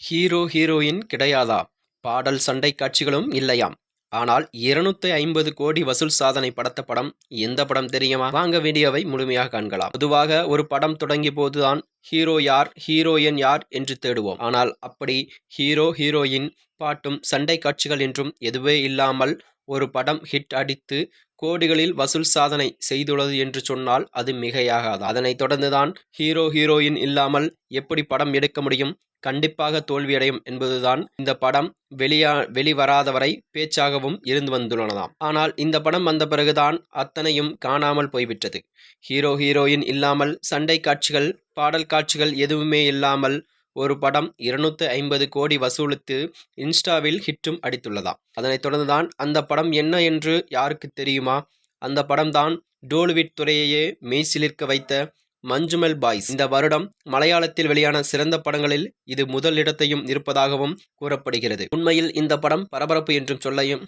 Hero heroine கிடையாதா? பாடல் சண்டை காட்சிகளும் இல்லையாம். ஆனால் இருநூத்தி ஐம்பது கோடி வசூல் சாதனை படத்த படம் எந்த படம் தெரியுமா? வாங்க வீடியோவை முழுமையாக காண்கலாம். பொதுவாக ஒரு படம் தொடங்கிய போதுதான் ஹீரோ யார் ஹீரோயின் யார் என்று தேடுவோம். ஆனால் அப்படி ஹீரோ ஹீரோயின் பாட்டும் சண்டை காட்சிகள் என்றும் எதுவே இல்லாமல் ஒரு படம் ஹிட் அடித்து கோடிகளில் வசூல் சாதனை செய்துள்ளது என்று சொன்னால் அது மிகையாகாது. அதனைத் தொடர்ந்துதான் ஹீரோ ஹீரோயின் இல்லாமல் எப்படி படம் எடுக்க முடியும்? கண்டிப்பாக தோல்வியடையும் என்பதுதான் இந்த படம் வெளியா வெளிவராதவரை பேச்சாகவும் இருந்து வந்துள்ளனதாம். ஆனால் இந்த படம் வந்த பிறகுதான் அத்தனையும் காணாமல் போய்விட்டது. ஹீரோ ஹீரோயின் இல்லாமல் சண்டை காட்சிகள் பாடல் காட்சிகள் எதுவுமே இல்லாமல் ஒரு படம் இருநூத்தி ஐம்பது கோடி வசூலித்து இன்ஸ்டாவில் ஹிட்டும் அடித்துள்ளதாம். அதனைத் தொடர்ந்துதான் அந்த படம் என்ன என்று யாருக்கு தெரியுமா? அந்த படம்தான் டோல்விட் துறையையே மெய்சிலிர்க்க வைத்த மஞ்சுமெல் பாய்ஸ். இந்த வருடம் மலையாளத்தில் வெளியான சிறந்த படங்களில் இது முதல் இடத்தையும் இருப்பதாகவும் கூறப்படுகிறது. உண்மையில் இந்த படம் பரபரப்பு என்றும் சொல்லையும்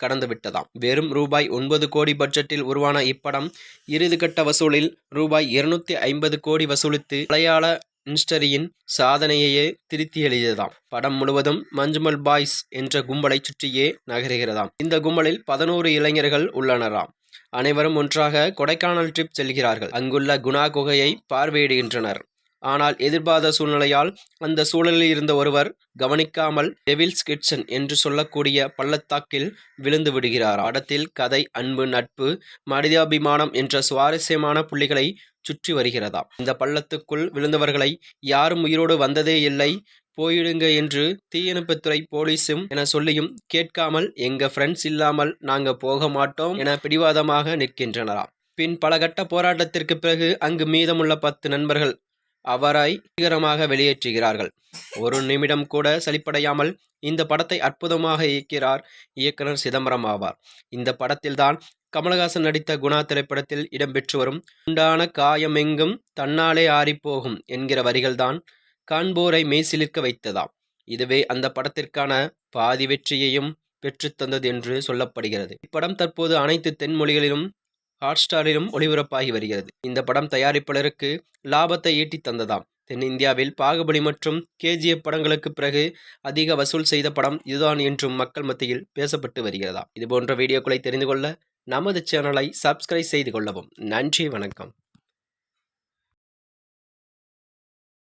கடந்து விட்டதாம் வெறும் ரூபாய் ஒன்பது கோடி பட்ஜெட்டில் உருவான இப்படம் இறுதிக்கட்ட வசூலில் ரூபாய் இருநூத்தி ஐம்பது கோடி வசூலித்து மலையாள இன்ஸ்டரியின் சாதனையையே திருத்தி எழுதியதாம். படம் முழுவதும் மஞ்சுமல் பாய்ஸ் என்ற கும்பலை சுற்றியே நகருகிறதாம். இந்த கும்பலில் பதினோரு இளைஞர்கள் உள்ளனராம். அனைவரும் ஒன்றாக கொடைக்கானல் ட்ரிப் செல்கிறார்கள். அங்குள்ள குணா குகையை பார்வையிடுகின்றனர். ஆனால் எதிர்பாராத சூழ்நிலையால் அந்த சூழலில் இருந்த ஒருவர் கவனிக்காமல் டெவில்ஸ் கிட்சன் என்று சொல்லக்கூடிய பள்ளத்தாக்கில் விழுந்து விடுகிறார் படத்தில் கதை அன்பு நட்பு மனிதாபிமானம் என்ற சுவாரஸ்யமான புள்ளிகளை சுற்றி வருகிறதாம். இந்த பள்ளத்துக்குள் விழுந்தவர்களை யாரும் உயிரோடு வந்ததே இல்லை. போயிடுங்க என்று தீயணைப்புத்துறை போலீஸும் என சொல்லியும் கேட்காமல் எங்க ஃப்ரெண்ட்ஸ் இல்லாமல் நாங்க போக மாட்டோம் என பிடிவாதமாக நிற்கின்றனராம். பின் பல கட்ட போராட்டத்திற்கு பிறகு அங்கு மீதமுள்ள பத்து நண்பர்கள் அவராய் சீக்கிரமாக வெளியேற்றுகிறார்கள். ஒரு நிமிடம் கூட சலிப்படையாமல் இந்த படத்தை அற்புதமாக இயக்கிறார் இயக்குனர் சிதம்பரம் ஆவார். இந்த படத்தில்தான் கமலஹாசன் நடித்த குணா திரைப்படத்தில் இடம்பெற்று வரும் உண்டான காயமெங்கும் தன்னாலே ஆறிப்போகும் என்கிற வரிகள்தான் காண்போரை மெய்சிலிர்க்க வைத்ததாம். இதுவே அந்த படத்திற்கான பாதி வெற்றியையும் பெற்றுத்தந்தது என்று சொல்லப்படுகிறது. இப்படம் தற்போது அனைத்து தென்மொழிகளிலும் ஹாட்ஸ்டாரிலும் ஒளிபரப்பாகி வருகிறது. இந்த படம் தயாரிப்பாளருக்கு லாபத்தை ஈட்டி தந்ததாம். தென்னிந்தியாவில் பாகுபலி மற்றும் கேஜிஎஃப் படங்களுக்கு பிறகு அதிக வசூல் செய்த படம் இதுதான் என்றும் மக்கள் மத்தியில் பேசப்பட்டு வருகிறதா இது போன்ற வீடியோக்களை தெரிந்து கொள்ள நமது சேனலை சப்ஸ்கிரைப் செய்து கொள்ளவும். நன்றி வணக்கம்.